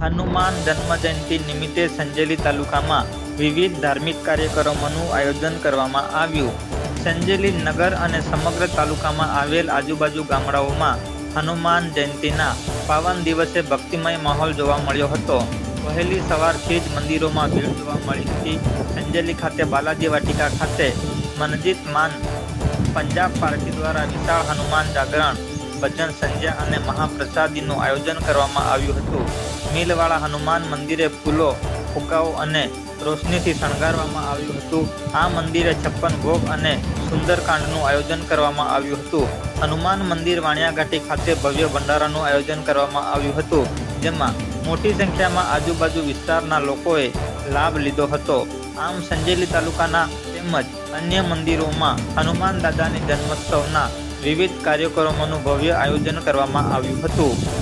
હનુમાન જન્મજયંતિ નિમિત્તે સંજેલી તાલુકામાં વિવિધ ધાર્મિક કાર્યક્રમોનું આયોજન કરવામાં આવ્યું. સંજેલી નગર અને સમગ્ર તાલુકામાં આવેલ આજુબાજુ ગામડાઓમાં હનુમાન જયંતિના પાવન દિવસે ભક્તિમય માહોલ જોવા મળ્યો હતો. વહેલી સવારથી જ મંદિરોમાં ભીડ જોવા મળી હતી. સંજેલી ખાતે બાલાજી વાટિકા ખાતે મનજીત માન પંજાબ પાર્ટી દ્વારા વિશાળ હનુમાન જાગરણ ભજન સંધ્યા અને મહાપ્રસાદીનું આયોજન કરવામાં આવ્યું હતું. મિલવાળા હનુમાન મંદિરે ફૂલો ફુગ્ગાઓ અને રોશનીથી શણગારવામાં આવ્યું હતું. આ મંદિરે છપ્પન ભોગ અને સુંદરકાંડનું આયોજન કરવામાં આવ્યું હતું. હનુમાન મંદિર વાણિયાઘાટી ખાતે ભવ્ય ભંડારાનું આયોજન કરવામાં આવ્યું હતું, જેમાં મોટી સંખ્યામાં આજુબાજુ વિસ્તારના લોકોએ લાભ લીધો હતો. આમ સંજેલી તાલુકાના તેમજ અન્ય મંદિરોમાં હનુમાન દાદાની જન્મોત્સવના વિવિધ કાર્યક્રમોનું ભવ્ય આયોજન કરવામાં આવ્યું હતું.